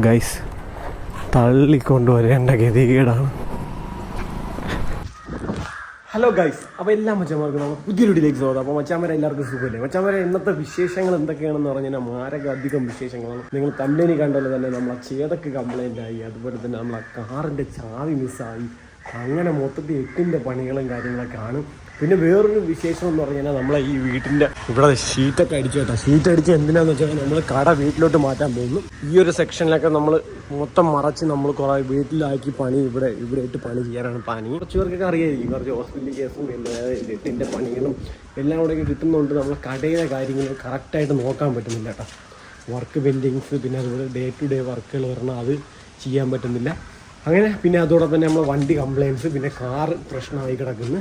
Guys തള്ളിക്കൊണ്ടുവരേണ്ട ഗതികേടാണ്. Hello guys അപ്പോൾ എല്ലാ മച്ചന്മാർക്കും നമ്മൾ പുതിയൊരു വീഡിയോയിലേക്ക് സ്വാഗതം. അപ്പോൾ മച്ചാമരെ എല്ലാവർക്കും സുഖമല്ലേ? മച്ചാമരെ ഇന്നത്തെ വിശേഷങ്ങൾ എന്തൊക്കെയാണെന്ന് പറഞ്ഞാൽ മാരക അധികം വിശേഷങ്ങളാണ്? നിങ്ങൾ തമ്മിലിനി കണ്ടല്ലോ തന്നെ നമ്മളെ ചേതക്ക് കംപ്ലൈന്റ് ആയി. അതുപോലെ തന്നെ നമ്മളെ കാറിന്റെ ചാവി മിസ്സായി അങ്ങനെ മൊത്തത്തിൽ എട്ടിന്റെ പണികളും കാര്യങ്ങളൊക്കെ ആണ് പിന്നെ വേറൊരു വിശേഷം എന്ന് പറഞ്ഞാൽ നമ്മളെ ഈ വീട്ടിന്റെ ഇവിടെ ഷീറ്റൊക്കെ അടിച്ചു കേട്ടോ. ഷീറ്റ് അടിച്ച് എന്തിനാന്ന് വെച്ചാൽ നമ്മൾ കട വീട്ടിലോട്ട് മാറ്റാൻ പോകുന്നു. ഈ ഒരു സെക്ഷനിലൊക്കെ നമ്മൾ മൊത്തം മറച്ച് നമ്മൾ കുറേ വീട്ടിലാക്കി പണി ഇവിടെ ഇവിടെ പണി ചെയ്യാനാണ് പണി. കുറച്ച് പേർക്കൊക്കെ അറിയായിരിക്കും കുറച്ച് ഹോസ്പിറ്റൽ കേസും എട്ടിന്റെ പണികളും എല്ലാം കൂടെ കിട്ടുന്നതുകൊണ്ട് നമ്മൾ കടയിലെ കാര്യങ്ങൾ കറക്റ്റായിട്ട് നോക്കാൻ പറ്റുന്നില്ല കേട്ടോ. വർക്ക് പെൻഡിങ്സ് പിന്നെ അതുപോലെ ഡേ ടു ഡേ വർക്കുകൾ വരണം അത് ചെയ്യാൻ പറ്റുന്നില്ല. അങ്ങനെ പിന്നെ അതോടൊപ്പം തന്നെ നമ്മൾ വണ്ടി കംപ്ലയിൻസ് പിന്നെ കാറ് പ്രശ്നമായി കിടക്കുന്നു.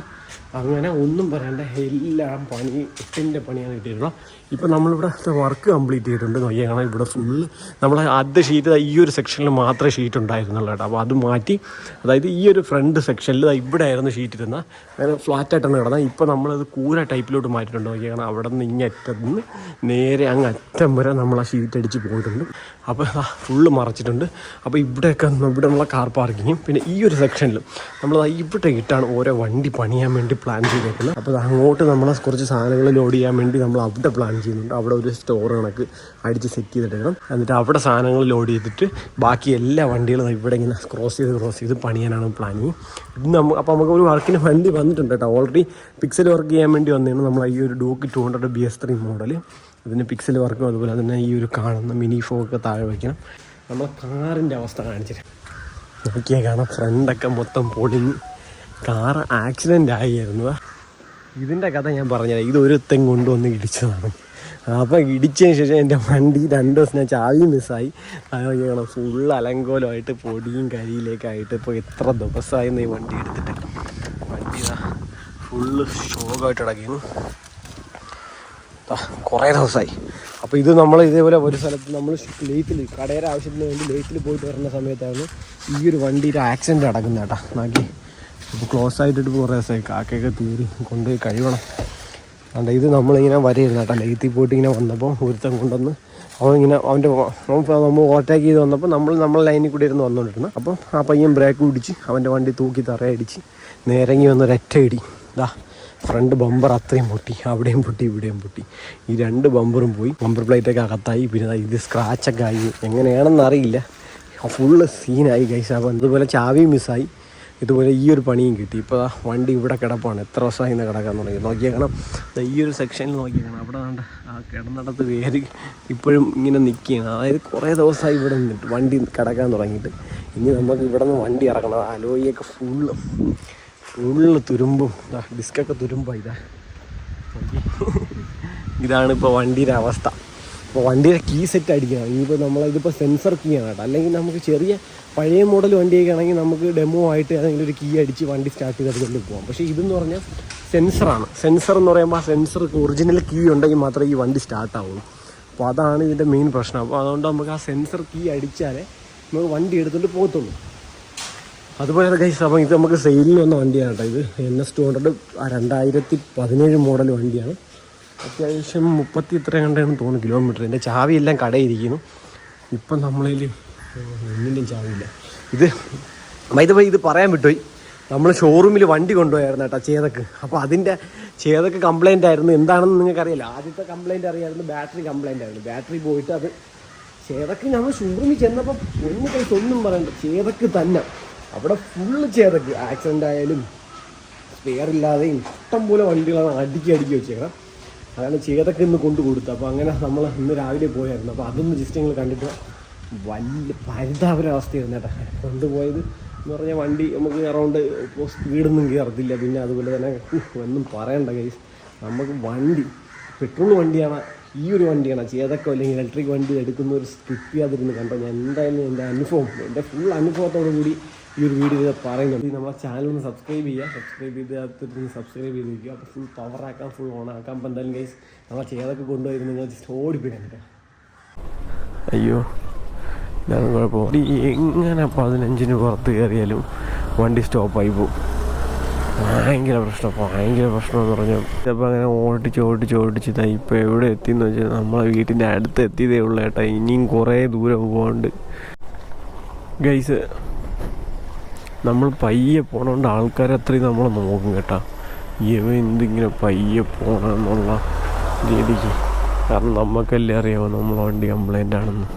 അങ്ങനെ ഒന്നും പറയാണ്ട് എല്ലാം പണി എട്ടിന്റെ പണിയാണ് കിട്ടിയിട്ടുള്ളത്. ഇപ്പം നമ്മളിവിടെ വർക്ക് കംപ്ലീറ്റ് ചെയ്തിട്ടുണ്ട്. നോക്കിയാണ് ഇവിടെ ഫുള്ള് നമ്മൾ ആദ്യ ഷീറ്റ് ഈ ഒരു സെക്ഷനിൽ മാത്രമേ ഷീറ്റ് ഉണ്ടായിരുന്നുള്ളൂ കേട്ടോ. അപ്പോൾ അത് മാറ്റി അതായത് ഈ ഒരു ഫ്രണ്ട് സെക്ഷനിൽ ഇവിടെ ആയിരുന്നു ഷീറ്റ് ഇരുന്ന അങ്ങനെ ഫ്ലാറ്റായിട്ടാണ് കിടന്നത്. ഇപ്പോൾ നമ്മളത് കൂര ടൈപ്പിലോട്ട് മാറ്റിയിട്ടുണ്ട്. നോക്കിയാണ് അവിടെ നിന്ന് ഇങ്ങനെ നിന്ന് നേരെ അങ്ങ് അറ്റം വരെ നമ്മൾ ആ ഷീറ്റ് അടിച്ച് പോയിട്ടുണ്ട്. അപ്പോൾ ഫുള്ള് മറച്ചിട്ടുണ്ട്. അപ്പോൾ ഇവിടെയൊക്കെ ഇവിടെ നമ്മളെ കാർ പാർക്കിങ്ങും പിന്നെ ഈ ഒരു സെക്ഷനിലും നമ്മൾ ഇവിടെ ഇട്ടാണ് ഓരോ വണ്ടി പണിയാൻ വേണ്ടി പ്ലാൻ ചെയ്തേക്കുന്നത്. അപ്പോൾ അങ്ങോട്ട് നമ്മൾ കുറച്ച് സാധനങ്ങൾ ലോഡ് ചെയ്യാൻ വേണ്ടി നമ്മൾ അവിടെ പ്ലാൻ ചെയ്യുന്നുണ്ട്. അവിടെ ഒരു സ്റ്റോർ കണക്ക് അടിച്ച് സെറ്റ് ചെയ്തിടണം എന്നിട്ട് അവിടെ സാധനങ്ങൾ ലോഡ് ചെയ്തിട്ട് ബാക്കി എല്ലാ വണ്ടികളും ഇവിടെ ഇങ്ങനെ ക്രോസ് ചെയ്ത് ക്രോസ് ചെയ്ത് പണിയാനാണ് പ്ലാനിങ് ഇത് നമുക്ക് അപ്പോൾ നമുക്ക് ഒരു വർക്കിന് വണ്ടി വന്നിട്ടുണ്ട് കേട്ടോ. ഓൾറെഡി പിക്സൽ വർക്ക് ചെയ്യാൻ വേണ്ടി വന്നതാണ് നമ്മൾ ഈ ഒരു Duke two hundred B S three model അതിന് പിക്സൽ വർക്കും അതുപോലെ തന്നെ ഈ ഒരു കാണുന്ന മിനി ഫോക്ക് താഴെ വയ്ക്കണം നമ്മൾ കാറിന്റെ അവസ്ഥ കാണിച്ചിട്ട്. നോക്കിയാൽ കാണാം. ഫ്രണ്ടൊക്കെ മൊത്തം പൊളിഞ്ഞ്. കാറ് ആക്സിഡന്റ് ആയിരുന്നു ഇതിന്റെ കഥ ഞാൻ പറഞ്ഞുതരാം. ഇത് ഒരുത്തൻ കൊണ്ടുവന്ന് ഇടിച്ചതാണ്. അപ്പോൾ ഇടിച്ചതിന് ശേഷം എന്റെ വണ്ടി രണ്ട് ദിവസം ഞാൻ ചാവി മിസ്സായി. അത് ചെയ്യണം ഫുൾ അലങ്കോലമായിട്ട് പൊടിയും കരിയിലേക്കായിട്ട് ഇപ്പോൾ എത്ര ദിവസമായി ഈ വണ്ടി എടുത്തിട്ട്. വണ്ടി ഫുള്ള് ഷോക്കായിട്ട് അടക്കിയിരുന്നു കുറേ ദിവസമായി. അപ്പോൾ ഇത് നമ്മൾ ഇതേപോലെ ഒരു സ്ഥലത്ത് നമ്മൾ ലേറ്റിൽ കടയുടെ ആവശ്യത്തിന് വേണ്ടി ലേറ്റിൽ പോയിട്ട് വരുന്ന സമയത്താണ് ഈ ഒരു വണ്ടിയുടെ ആക്സിഡന്റ് നടക്കുന്നത് കേട്ടോ. നോക്കി ഇപ്പോൾ ക്ലോസ് ആയിട്ടിട്ട് കുറേ ദിവസമായി. കാക്കയൊക്കെ തീരും കൊണ്ടുപോയി കഴിവണം. അതുകൊണ്ട് ഇത് നമ്മളിങ്ങനെ വരയിരുന്നു കേട്ടോ. ലേറ്റിൽ പോയിട്ട് ഇങ്ങനെ വന്നപ്പോൾ ഒരുത്തൻ കൊണ്ടുവന്ന് അവൻ ഇങ്ങനെ അവന്റെ നമ്മൾ ഓവർടേക്ക് ചെയ്ത് വന്നപ്പോൾ നമ്മൾ നമ്മളെ ലൈനിൽ കൂടി ഇരുന്ന് വന്നുകൊണ്ടിരുന്നു അപ്പം ആ പയ്യൻ ബ്രേക്ക് പിടിച്ച് അവന്റെ വണ്ടി തൂക്കി തറയടിച്ച് നേരങ്ങി വന്നൊരൊറ്റ ഇടി. ഇതാ ഫ്രണ്ട് ബമ്പർ അത്രയും പൊട്ടി. അവിടെയും പൊട്ടി ഇവിടെയും പൊട്ടി. ഈ രണ്ട് ബമ്പറും പോയി. ബമ്പർ പ്ലേറ്റൊക്കെ അകത്തായി. പിന്നെ ഇത് സ്ക്രാച്ചൊക്കെ ആയി. എങ്ങനെയാണെന്ന് അറിയില്ല. ഫുള്ള് സീനായി ഗൈസ് അപ്പോൾ ഇതുപോലെ ചാവി മിസ്സായി ഇതുപോലെ ഈ ഒരു പണിയും കിട്ടി. ഇപ്പോൾ വണ്ടി ഇവിടെ കിടപ്പാണ്. എത്ര വർഷമായി ഇന്ന് കിടക്കാൻ തുടങ്ങി. നോക്കിയേക്കണം. ഈ ഒരു സെക്ഷനിൽ നോക്കിയേക്കണം. അവിടെ കണ്ട ആ കിടന്നിടത്ത് വേര് ഇപ്പോഴും ഇങ്ങനെ നിൽക്കുകയാണ് അതായത് കുറേ ദിവസമായി ഇവിടെ നിന്നിട്ട് വണ്ടി കിടക്കാൻ തുടങ്ങിയിട്ട്. ഇനി നമുക്ക് ഇവിടെ നിന്ന് വണ്ടി ഇറക്കണം അലോയിയൊക്കെ ഫുള്ള് ഫുള്ള് തുരുമ്പും. ഡിസ്കൊക്കെ തുരുമ്പാ ഇതാ. ഇതാണ് ഇപ്പോൾ വണ്ടിയുടെ അവസ്ഥ. അപ്പോൾ വണ്ടിയുടെ കീ സെറ്റ് അടിക്കണം. ഇനിയിപ്പോൾ നമ്മൾ ഇതിപ്പോൾ സെൻസർ കീ ആണ് കേട്ടോ. അല്ലെങ്കിൽ നമുക്ക് ചെറിയ പഴയ മോഡൽ വണ്ടിയൊക്കെ ആണെങ്കിൽ നമുക്ക് ഡെമോ ആയിട്ട് ഏതെങ്കിലും ഒരു കീ അടിച്ച് വണ്ടി സ്റ്റാർട്ട് ചെയ്തെടുക്കൊണ്ട് പോകാം പക്ഷേ ഇതെന്ന് പറഞ്ഞാൽ സെൻസറാണ് സെൻസർ എന്ന് പറയുമ്പോൾ ആ സെൻസർക്ക് ഒറിജിനൽ കീ ഉണ്ടെങ്കിൽ മാത്രമേ ഈ വണ്ടി സ്റ്റാർട്ട് ആവുള്ളൂ. അപ്പോൾ അതാണ് ഇതിന്റെ മെയിൻ പ്രശ്നം. അപ്പോൾ അതുകൊണ്ട് നമുക്ക് ആ സെൻസർ കീ അടിച്ചാലേ നമുക്ക് വണ്ടി എടുത്തിട്ട് പോകത്തുള്ളൂ. അതുപോലെ ഗൈസ് സമയം ഇത് നമുക്ക് സെയിലിൽ വന്ന വണ്ടിയാണ് കേട്ടോ ഇത്. എൻ എസ് ടു ഹൺഡ്രഡ് രണ്ടായിരത്തി പതിനേഴ് മോഡൽ വണ്ടിയാണ്. അത്യാവശ്യം മുപ്പത്തി ഇത്ര കണ്ടാണ് തോന്നുന്നു കിലോമീറ്റർ എന്റെ ചാവിയെല്ലാം കടയിരിക്കുന്നു. ഇപ്പം നമ്മളതിൽ ഒന്നിന്റെയും ചാവിയില്ല. ഇത് വൈദ ഇത് പറയാൻ വിട്ടുപോയി. നമ്മൾ ഷോറൂമിൽ വണ്ടി കൊണ്ടുപോയായിരുന്നു കേട്ടോ ചേതക്ക്. അപ്പോൾ അതിന്റെ ചേതക്ക് കംപ്ലൈന്റ് ആയിരുന്നു. എന്താണെന്ന് നിങ്ങൾക്ക് അറിയില്ല ആദ്യത്തെ കംപ്ലൈന്റ് അറിയായിരുന്നു ബാറ്ററി കംപ്ലൈന്റ് ആയിരുന്നു. ബാറ്ററി പോയിട്ട് അത് ചേതക്ക് ഞങ്ങൾ ഷോറൂമിൽ ചെന്നപ്പോൾ ഒന്ന് കഴിച്ച് ഒന്നും പറയണ്ട. ചേതക്ക് തന്നെ. അവിടെ ഫുള്ള് ചേതക്ക്. ആക്സിഡന്റ് ആയാലും സ്പെയർ ഇല്ലാതെയും ഇഷ്ടം പോലെ വണ്ടികളാണ് അടുക്കി അടുക്കി വെച്ചേക്കണം. അതാണ് ചേതക്ക് ഇന്ന് കൊണ്ടു കൊടുത്തത് അപ്പോൾ അങ്ങനെ നമ്മൾ ഇന്ന് രാവിലെ പോയായിരുന്നു. അപ്പോൾ അതൊന്ന് ജസ്റ്റ് നിങ്ങൾ കണ്ടിട്ട് വലിയ പരിതാപരവസ്ഥയായിരുന്നു കേട്ടോ കൊണ്ടുപോയത് എന്ന് പറഞ്ഞാൽ വണ്ടി നമുക്ക് അറൗണ്ട് സ്പീഡൊന്നും കയറത്തില്ല പിന്നെ അതുപോലെ തന്നെ ഒന്നും പറയണ്ട കൈസ് നമുക്ക് വണ്ടി പെട്രോൾ വണ്ടിയാണ് ഈ ഒരു വണ്ടിയാണ്. ചേതക്കോ അല്ലെങ്കിൽ ഇലക്ട്രിക് വണ്ടി എടുക്കുന്ന ഒരു സ്കിപ്പ് ചെയ്യാതിരുന്ന് കണ്ടോ? ഞാൻ എന്തായാലും എന്റെ അനുഭവം എന്റെ ഫുൾ അനുഭവത്തോടു കൂടി ഈ ഒരു വീഡിയോ പറയുന്നുണ്ട്. നമ്മളെ ചാനൽ ഒന്ന് സബ്സ്ക്രൈബ് ചെയ്യുക. സബ്സ്ക്രൈബ് ചെയ്ത് സബ്സ്ക്രൈബ് ചെയ്ത് വയ്ക്കുക അപ്പോൾ ഫുൾ പവറാക്കാം ഫുൾ ഓൺ ആക്കാം. അപ്പം എന്തായാലും ഗൈസ് നമ്മളെ ചെയ്തൊക്കെ കൊണ്ടുപോയി നിങ്ങൾ ജസ്റ്റ് ഓടിപ്പിക്കാൻ അയ്യോ ഇതാണ് കുഴപ്പം. എങ്ങനെ പതിനഞ്ചിന് പുറത്ത് കയറിയാലും വണ്ടി സ്റ്റോപ്പായി പോകും ഭയങ്കര പ്രശ്നം ഭയങ്കര പ്രശ്നം എന്ന് പറഞ്ഞാൽ. ചിലപ്പോൾ അങ്ങനെ ഓടിച്ച് ഓടിച്ച് ഓടിച്ച് ഇതാ ഇപ്പോൾ എവിടെ എത്തിയെന്ന് വെച്ചാൽ നമ്മളെ വീട്ടിന്റെ അടുത്ത് എത്തിയതേ ഉള്ളൂ ഏട്ടാ ഇനിയും കുറേ ദൂരം പോകാണ്ട് ഗൈസ് നമ്മൾ പയ്യെ പോണോണ്ട് ആൾക്കാർ അത്രയും നമ്മൾ നോക്കും കേട്ടോ. ഇവ എന്തിങ്ങനെ പയ്യെ പോണെന്നുള്ള രീതിക്ക്. കാരണം നമുക്കല്ലേ അറിയാമോ നമ്മളെ വണ്ടി കംപ്ലൈന്റ് ആണെന്ന്.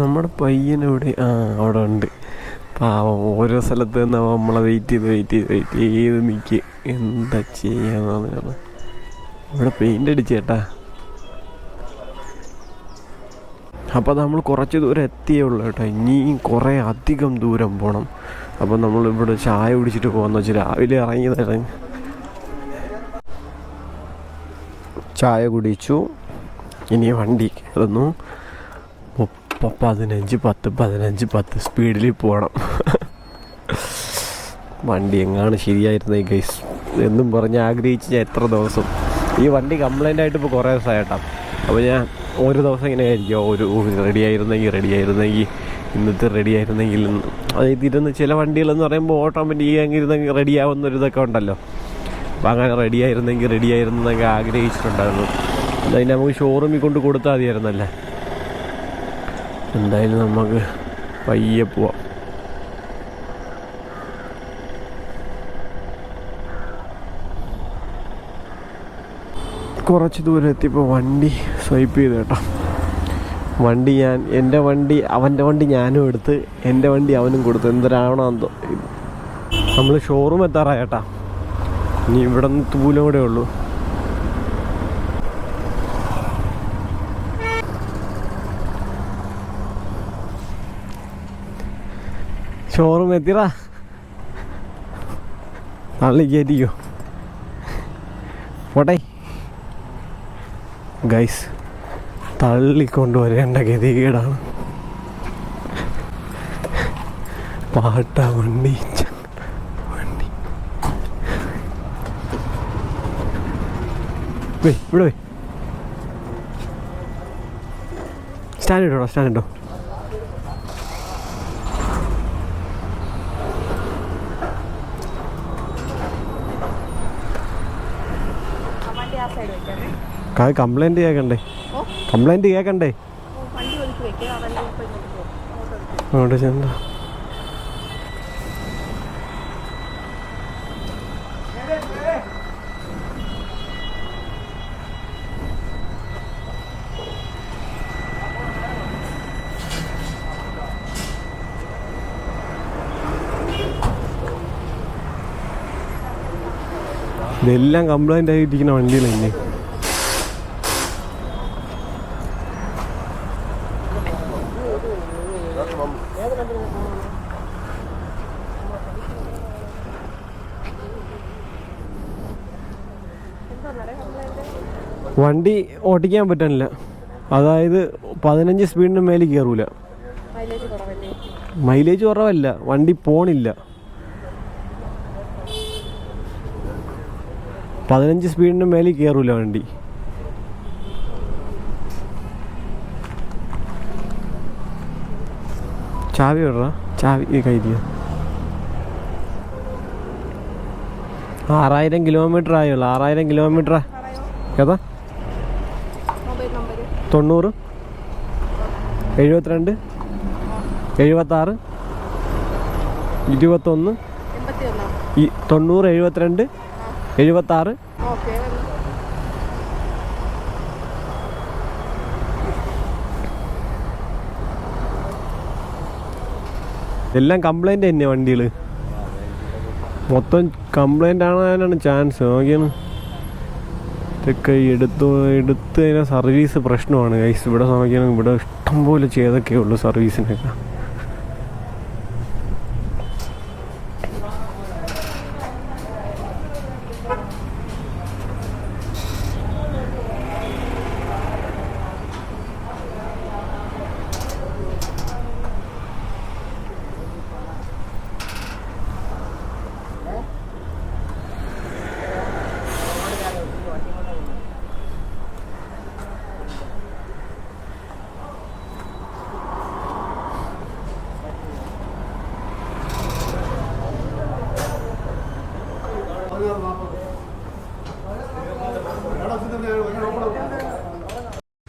നമ്മുടെ പയ്യനെവിടെ ആ അവിടെ ഉണ്ട്. പാവം ഓരോ സ്ഥലത്ത് നിന്ന് നമ്മളെ വെയിറ്റ് ചെയ്ത് വെയിറ്റ് ചെയ്ത് വെയിറ്റ് ചെയ്ത് നിൽക്കുക എന്താ ചെയ്യാന്ന് ഇവിടെ പെയിന്റ് അടിച്ചേട്ടാ അപ്പോൾ നമ്മൾ കുറച്ച് ദൂരം എത്തിയേ ഉള്ളൂ കേട്ടോ. ഇനിയും കുറേ അധികം ദൂരം പോകണം അപ്പോൾ നമ്മൾ ഇവിടെ ചായ കുടിച്ചിട്ട് പോകാന്ന് വെച്ചാൽ രാവിലെ ഇറങ്ങിയതാണ് ചായ കുടിച്ചു. ഇനി വണ്ടി കയറുന്നു. ഇപ്പോൾ പതിനഞ്ച് പത്ത് പതിനഞ്ച് പത്ത് സ്പീഡിൽ പോകണം വണ്ടി എങ്ങാണ് ശരിയായിരുന്നേ ഗൈസ് എന്നും പറഞ്ഞ് ആഗ്രഹിച്ച് ഞാൻ എത്ര ദിവസം. ഈ വണ്ടി കംപ്ലൈന്റ് ആയിട്ട് ഇപ്പോൾ കുറേ ദിവസമായിട്ടാണ് അപ്പോൾ ഞാൻ ഒരു ദിവസം ഇങ്ങനെ ആയിരിക്കും ഒരു റെഡി ആയിരുന്നെങ്കിൽ റെഡി ആയിരുന്നെങ്കിൽ ഇന്നത്തെ റെഡി ആയിരുന്നെങ്കിൽ. അതായത് ഇരുന്ന് ചില വണ്ടികളെന്ന് പറയുമ്പോൾ ഓട്ടോമാറ്റിക് അങ്ങ് ഇരുന്നെങ്കിൽ റെഡി ആവുന്ന ഒരു ഇതൊക്കെ ഉണ്ടല്ലോ. അപ്പോൾ അങ്ങനെ റെഡി ആയിരുന്നെങ്കിൽ റെഡി ആയിരുന്നെന്നൊക്കെ ആഗ്രഹിച്ചിട്ടുണ്ടായിരുന്നു. അതായത് നമുക്ക് ഷോറൂമിൽ കൊണ്ട് കൊടുത്താൽ മതിയായിരുന്നല്ലേ? എന്തായാലും നമുക്ക് പയ്യെ പോവാം. കുറച്ച് ദൂരം എത്തിയപ്പോൾ വണ്ടി സ്വൈപ്പ് ചെയ്തു കേട്ടോ. വണ്ടി ഞാൻ എന്റെ വണ്ടി അവന്റെ വണ്ടി ഞാനും എടുത്ത് എന്റെ വണ്ടി അവനും കൊടുത്തു. എന്തൊരാവണോ എന്തോ നമ്മൾ ഷോറൂം എത്താറായ ചേട്ടാ ഇനി ഇവിടെ നിന്ന് തൂലം കൂടെ ഉള്ളൂ. ഷോറൂം എത്തിടാ നല്ല കയറ്റിക്കോ പോട്ടെ. ഗൈസ് തള്ളിക്കൊണ്ടുവരേണ്ട ഗതികേടാണ്. പാട്ട വണ്ടി. വണ്ടി. ഇവിടെ സ്റ്റാൻഡ് ഇട്ടോ സ്റ്റാൻഡ് ഇട്ടോ വണ്ടി ആ സൈഡ് വെക്കാമേ കാ കംപ്ലൈന്റ് കേൾക്കണ്ടേ കംപ്ലൈന്റ് കേൾക്കണ്ടേ ചെന്ന. ഇതെല്ലാം കംപ്ലൈന്റ് ആയിട്ടിരിക്കുന്ന ആ വണ്ടി ഇപ്പം ഇങ്ങോട്ട് പോകും അങ്ങോട്ട് ഒതുക്കി അങ്ങോട്ട് ചെണ്ട ഇതെല്ലാം കംപ്ലൈന്റ് ആയിട്ടിരിക്കുന്ന വണ്ടികളല്ലേ വണ്ടി ഓടിക്കാൻ പറ്റാനില്ല അതായത് പതിനഞ്ച് സ്പീഡിന് മേലെ കയറൂല മൈലേജ് കുറവല്ലേ. വണ്ടി പോണില്ല. പതിനഞ്ച് സ്പീഡിന് മേലെ കയറൂല വണ്ടി. ചാവി വിടറാ. ചാവി കൈതിയ ആറായിരം കിലോമീറ്റർ ആയുള്ളൂ. ആറായിരം കിലോമീറ്റർ ഏതാ? തൊണ്ണൂറ് എഴുപത്തിരണ്ട് എഴുപത്താറ് ഇരുപത്തൊന്ന് തൊണ്ണൂറ് എഴുപത്തിരണ്ട് എഴുപത്താറ്. എല്ലാം കംപ്ലൈന്റ് തന്നെ വണ്ടികൾ മൊത്തം കംപ്ലൈന്റ് ആകാനാണ് ചാൻസ് നോക്കിയാണ്. ഇതൊക്കെ എടുത്തു എടുത്തതിന് സർവീസ് പ്രശ്നമാണ് ഗൈസ് ഇവിടെ സമയത്ത് ഇവിടെ ഇഷ്ടംപോലെ ചെയ്തൊക്കെ ഉള്ളൂ സർവീസിനൊക്കെ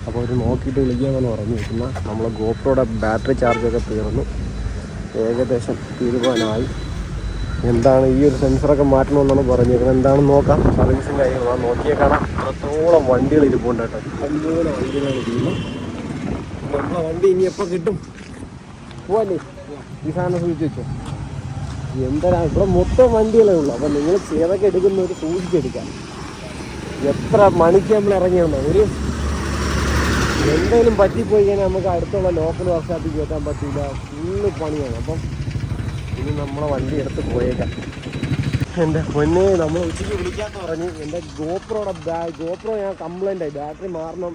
അപ്പോൾ ഇത് നോക്കിയിട്ട് വിളിക്കാമെന്ന് പറഞ്ഞു. പിന്നെ നമ്മളെ ഗോപ്രോയുടെ ബാറ്ററി ചാർജൊക്കെ തീർന്നു. ഏകദേശം തീരുമാനമായി. എന്താണ് ഈ ഒരു സെൻസറൊക്കെ മാറ്റണമെന്നാണ് പറഞ്ഞിരിക്കുന്നത്. എന്താണെന്ന് നോക്കാം. സർവീസിങ് കാര്യങ്ങൾ ആ നോക്കിയാൽ കാണാം. അത്രത്തോളം വണ്ടികൾ ഇരിപ്പുണ്ട് കേട്ടോ. വണ്ടികളാണ് നമ്മളെ വണ്ടി ഇനി എപ്പോൾ കിട്ടും? പോവാല്ലേ ഈ സാധനം സൂചിച്ചു വെച്ചോ. എന്താ ഇവിടെ മൊത്തം വണ്ടികളേ ഉള്ളൂ. അപ്പം നിങ്ങൾ ചേതൊക്കെ എടുക്കുന്നവർ സൂക്ഷിച്ചെടുക്കാം എത്ര മണിക്ക് നമ്മൾ ഇറങ്ങിയാണോ ഒരു എന്തെങ്കിലും പറ്റിപ്പോയി കഴിഞ്ഞാൽ നമുക്ക് അടുത്തുള്ള ലോക്കൽ വർക്ക്ഷോപ്പിൽ കയറ്റാൻ പറ്റില്ല ഫുള്ള് പണിയാണ്. അപ്പം ഇനി നമ്മളെ വണ്ടി എടുത്ത് പോയേക്കാം. എന്റെ പൊന്നെ നമ്മൾ ഉച്ചയ്ക്ക് വിളിക്കാൻ പറഞ്ഞു എന്റെ ഗോപ്രോയുടെ ബാ ഗോപ്രോ ഞാൻ കംപ്ലൈന്റ് ആയി. ബാറ്ററി മാറണം.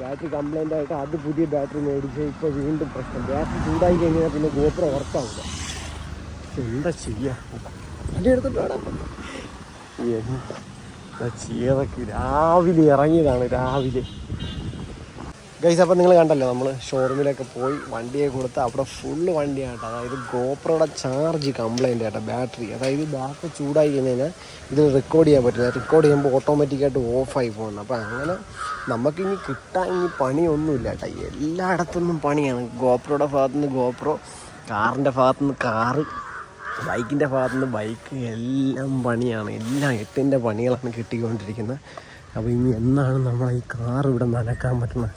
ബാറ്ററി കംപ്ലൈന്റ് ആയിട്ട് അത് പുതിയ ബാറ്ററി മേടിച്ച് ഇപ്പോൾ വീണ്ടും പ്രശ്നം. ബാറ്ററി ചൂടായി കഴിഞ്ഞാൽ പിന്നെ ഗോപ്രോ വർക്കാവില്ല എന്താ ചെയ്യാ? വണ്ടി എടുത്തിട്ട് വേണം എന്താ രാവിലെ ഇറങ്ങിയതാണ് രാവിലെ. ഗൈസ് അപ്പം നിങ്ങൾ കണ്ടല്ലോ നമ്മൾ ഷോറൂമിലൊക്കെ പോയി വണ്ടിയെ കൊടുത്ത് അവിടെ ഫുള്ള് വണ്ടിയാണ് കേട്ടോ. അതായത് ഗോപ്രയുടെ ചാർജ് കംപ്ലൈന്റ് ആട്ടോ ബാറ്ററി അതായത് ബാറ്ററി ചൂടായി കഴിഞ്ഞാൽ ഇത് റെക്കോർഡ് ചെയ്യാൻ പറ്റില്ല. റെക്കോർഡ് ചെയ്യുമ്പോൾ ഓട്ടോമാറ്റിക്കായിട്ട് ഓഫായി പോകുന്നു. അപ്പോൾ അങ്ങനെ നമുക്കിനി കിട്ടാൻ ഇനി പണിയൊന്നുമില്ല കേട്ടോ. എല്ലായിടത്തുനിന്നും പണിയാണ്. ഗോപ്രയുടെ ഭാഗത്തുനിന്ന് ഗോപ്രോ കാറിന്റെ ഭാഗത്തുനിന്ന് കാറ്. ബൈക്കിന്റെ ഭാഗത്തു നിന്ന് ബൈക്ക് എല്ലാം പണിയാണ്. എല്ലാം എട്ടിന്റെ പണികളാണ് കിട്ടിക്കൊണ്ടിരിക്കുന്നത്. അപ്പോൾ ഇനി എന്നാണ് നമ്മൾ ഈ കാർ ഇവിടെ നനക്കാൻ പറ്റുന്നത്?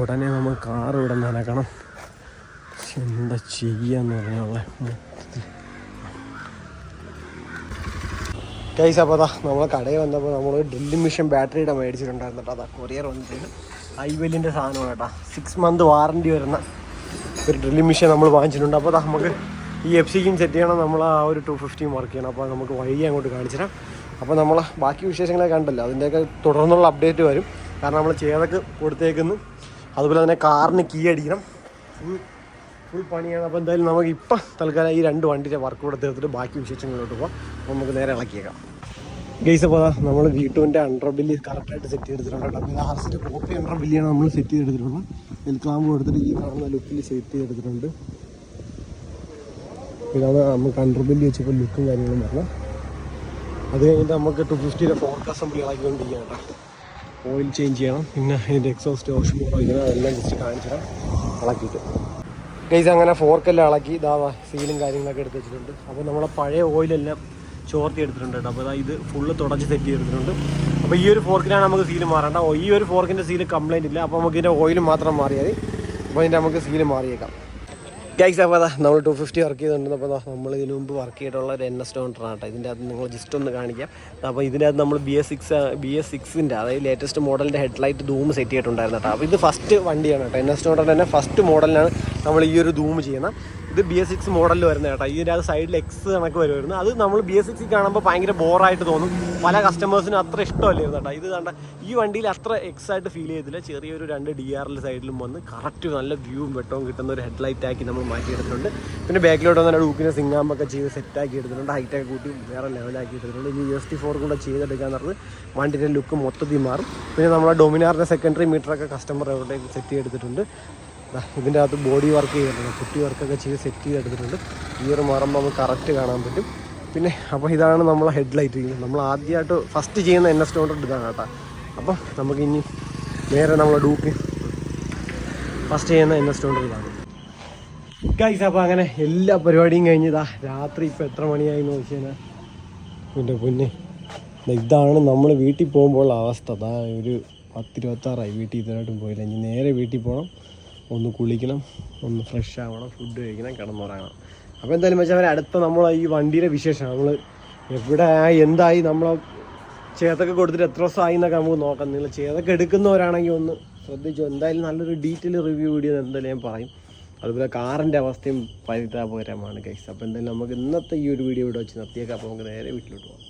ഉടനെ നമ്മൾ കാർ ഇവിടെ നനക്കണം. എന്താ ചെയ്യാന്ന് പറഞ്ഞുള്ള കൈസ് അപ്പോൾ അതാ നമ്മൾ കടയിൽ വന്നപ്പോൾ നമ്മൾ ഡ്രില്ലിംഗ് മിഷൻ ബാറ്ററിയുടെ മേടിച്ചിട്ടുണ്ടായിരുന്നു കേട്ടോ. അതാ കൊറിയർ വന്നിട്ട് ഐവെല്ലിന്റെ സാധനമാണ് കേട്ടോ. സിക്സ് മന്ത് വാറണ്ടി വരുന്ന ഒരു ഡ്രില്ലിംഗ് മിഷൻ നമ്മൾ വാങ്ങിച്ചിട്ടുണ്ട്. അപ്പോൾ അതാ നമുക്ക് ഈ എഫ് സിക്കും സെറ്റ് ചെയ്യണം. നമ്മൾ ആ ഒരു ടു ഫിഫ്റ്റിയും വർക്ക് ചെയ്യണം. അപ്പോൾ നമുക്ക് വഴി അങ്ങോട്ട് കാണിച്ചുതരാം അപ്പോൾ നമ്മൾ ബാക്കി വിശേഷങ്ങളെ കണ്ടല്ലോ. അതിന്റെയൊക്കെ തുടർന്നുള്ള അപ്ഡേറ്റ് വരും. കാരണം നമ്മൾ ചേതൊക്കെ കൊടുത്തേക്കുന്നു. അതുപോലെ തന്നെ കാറിന് കീ അടിക്കണം. ഫുൾ ഫുൾ പണിയാണ്. അപ്പോൾ എന്തായാലും നമുക്ക് ഇപ്പം തൽക്കാലം ഈ രണ്ട് വണ്ടിയുടെ വർക്ക് കൂടെ തീർത്തിട്ട് ബാക്കി വിശേഷങ്ങളിലോട്ട് പോകാം അപ്പോൾ നമുക്ക് നേരെ ഇളക്കിയേക്കാം. ഗെയ്സ് അപ്പോൾ നമ്മൾ വീട്ടുവിന്റെ അണ്ടർ ബില്ല് കറക്റ്റായിട്ട് സെറ്റ് ചെയ്തെടുത്തിട്ടുണ്ട് കേട്ടോ. ആ ഹർസിന്റെ കോപ്പി അണ്ടർ ബില്ലിയാണ് നമ്മൾ സെറ്റ് ചെയ്തെടുത്തിട്ടുള്ളത്. എൽക്ലാമ്പ് കൊടുത്തിട്ട് ഈ കാണുന്ന ലുക്കിൽ സെറ്റ് ചെയ്തെടുത്തിട്ടുണ്ട്. ഇതാണ് നമുക്ക് അണ്ടർ ബില്ല് വെച്ചപ്പോൾ ലുക്കും കാര്യങ്ങളും വരണം അത് കഴിഞ്ഞിട്ട് നമുക്ക് ടു ഫിഫ്റ്റിയുടെ ഫോർക്ക് അസംബ്ലി ഇളക്കിക്കൊണ്ടിരിക്കുകയാണ് കേട്ടോ. ഓയിൽ ചേഞ്ച് ചെയ്യണം. പിന്നെ ഇതിന്റെ എക്സോസ്റ്റ് ഓഷൻ ഇങ്ങനെ എല്ലാം ജസ്റ്റ് കാണിച്ചിടാം ഇളക്കിയിട്ട്. ഗൈസ് അങ്ങനെ ഫോർക്കെല്ലാം ഇളക്കി ഇതാ സീലും കാര്യങ്ങളൊക്കെ എടുത്ത് വെച്ചിട്ടുണ്ട്. അപ്പോൾ നമ്മളെ പഴയ ഓയിലെല്ലാം ചോർത്തി എടുത്തിട്ടുണ്ട് കേട്ടോ. അപ്പോൾ ഇതാ ഫുള്ള് തുടച്ച് സെറ്റ് ചെയ്തിട്ടുണ്ട്. അപ്പോൾ ഈ ഒരു ഫോർക്കിനാണ് നമുക്ക് സീൽ മാറേണ്ട ഈ ഒരു ഫോർക്കിന്റെ സീൽ കംപ്ലൈന്റ് ഇല്ല. അപ്പോൾ നമുക്ക് ഇതിന്റെ ഓയിൽ മാത്രം മാറിയാൽ അപ്പോൾ ഇതിന്റെ നമുക്ക് സീൽ മാറിയേക്കാം. ഗൈസ് അപ്പോൾ അതാ നമ്മൾ ടു ഫിഫ്റ്റി വർക്ക് ചെയ്തിട്ടുണ്ട്. അപ്പോൾ നമ്മൾ ഇതിനു മുമ്പ് വർക്ക് ചെയ്തിട്ടുള്ള ഒരു എൻ എസ് ഡോണ്ടറാണ് കേട്ടോ ഇതിന്റെ അകത്ത് നിങ്ങൾ ജസ്റ്റ് ഒന്ന് കാണിക്കാം. അപ്പോൾ ഇതിന്റെ അകത്ത് നമ്മൾ B S six B S സിക്സിന്റെ അതായത് ലേറ്റസ്റ്റ് മോഡലിന്റെ ഹെഡ്ലൈറ്റ് ധൂം സെറ്റ് ചെയ്തിട്ടുണ്ടായിരുന്നു കേട്ടോ. അപ്പോൾ ഇത് ഫസ്റ്റ് വണ്ടിയാണ് കേട്ടോ. എൻ എസ് ഡോണ്ടറിന്റെ തന്നെ ഫസ്റ്റ് മോഡലിനാണ് നമ്മൾ ഈ ഒരു ധൂം ചെയ്യുന്നത്. ഇത് ബി എസ് സിക്സ് മോഡലിൽ വരുന്ന കേട്ടോ. ഇതിന്റെ അത് സൈഡിൽ എക്സ് കണക്ക് വരുമായിരുന്നു അത് നമ്മൾ ബി എസ് സിക്സ് കാണുമ്പോൾ ഭയങ്കര ബോറായിട്ട് തോന്നും. പല കസ്റ്റമേഴ്സിനും അത്ര ഇഷ്ടമല്ലായിരുന്നു കേട്ടോ. ഇത് കണ്ട ഈ വണ്ടിയിൽ അത്ര എക്സ് ആയിട്ട് ഫീൽ ചെയ്തില്ല. ചെറിയൊരു രണ്ട് ഡി ആറിൽ സൈഡിലും വന്ന് കറക്റ്റ് നല്ല വ്യൂവും വെട്ടവും കിട്ടുന്ന ഒരു ഹെഡ്ലൈറ്റ് ആക്കി നമ്മൾ മാറ്റിയെടുത്തിട്ടുണ്ട്. പിന്നെ ബാക്കിലോട്ട് വന്ന ഡൂക്കിനെ സിംഗാമ്പൊക്കെ ചെയ്ത് സെറ്റാക്കി എടുത്തിട്ടുണ്ട്. ഹൈറ്റൊക്കെ കൂട്ടി വേറെ ലെവലാക്കി എടുത്തിട്ടുണ്ട്. ഇനി എസ് ടി ഫോർ കൂടെ ചെയ്തെടുക്കാന്ന് പറഞ്ഞത് വണ്ടിന്റെ ലുക്ക് മൊത്തത്തിൽ മാറും. പിന്നെ നമ്മളെ ഡൊമിനാറിന്റെ സെക്കൻഡറി മീറ്ററൊക്കെ കസ്റ്റമർ എവിടേക്ക് സെറ്റ് ചെയ്തെടുത്തിട്ടുണ്ട്. ഇതിന്റെ അകത്ത് ബോഡി വർക്ക് ചെയ്തിട്ടുണ്ട്. കുട്ടി വർക്കൊക്കെ ചെയ്ത് സെറ്റ് ചെയ്തെടുത്തിട്ടുണ്ട്. ഈ ഒരു മാറുമ്പോൾ നമുക്ക് കറക്റ്റ് കാണാൻ പറ്റും. പിന്നെ അപ്പോൾ ഇതാണ് നമ്മളെ ഹെഡ്ലൈറ്റ് നമ്മൾ ആദ്യമായിട്ട് ഫസ്റ്റ് ചെയ്യുന്ന എൻ എസ് ടോണ്ടർ ഇതാണ് കേട്ടോ. അപ്പം നമുക്ക് ഇനി നേരെ നമ്മളെ ഡൂക്ക് ഫസ്റ്റ് ചെയ്യുന്ന എൻ എസ് ടോണ്ടർ ഇതാണ്. ഗൈസ് അപ്പോൾ അങ്ങനെ എല്ലാ പരിപാടിയും കഴിഞ്ഞതാ രാത്രി ഇപ്പോൾ എത്ര മണിയായി എന്ന് വെച്ച് കഴിഞ്ഞാൽ പിന്നെ. പൊന്നെ ഇതാണ് നമ്മൾ വീട്ടിൽ പോകുമ്പോൾ അവസ്ഥ. അതാ ഒരു പത്തിരുപത്താറായി. വീട്ടിൽ ഇതുവരായിട്ടും പോയില്ല. ഇനി നേരെ വീട്ടിൽ പോകണം ഒന്ന് കുളിക്കണം ഒന്ന് ഫ്രഷ് ആവണം ഫുഡ് കഴിക്കണം കിടന്നുറങ്ങണം. അപ്പോൾ എന്തായാലും വെച്ചാൽ അടുത്ത നമ്മൾ ഈ വണ്ടിയുടെ വിശേഷം നമ്മൾ എവിടെ എന്തായി നമ്മൾ ചേതൊക്കെ കൊടുത്തിട്ട് എത്ര ദിവസമായി എന്നൊക്കെ നമുക്ക് നോക്കാം. നിങ്ങൾ ചേതൊക്കെ എടുക്കുന്നവരാണെങ്കിൽ ഒന്ന് ശ്രദ്ധിച്ചു. എന്തായാലും നല്ലൊരു ഡീറ്റെയിൽ റിവ്യൂ വീഡിയോ എന്തായാലും ഞാൻ പറയും. അതുപോലെ കാറിന്റെ അവസ്ഥയും പരിതാപകരമാണ് കേസ് അപ്പോൾ എന്തായാലും നമുക്ക് ഇന്നത്തെ ഈ ഒരു വീഡിയോ ഇവിടെ വെച്ച് നിർത്തിയേക്കാം. അപ്പോൾ നമുക്ക് നേരെ വീട്ടിലോട്ട് പോകാം.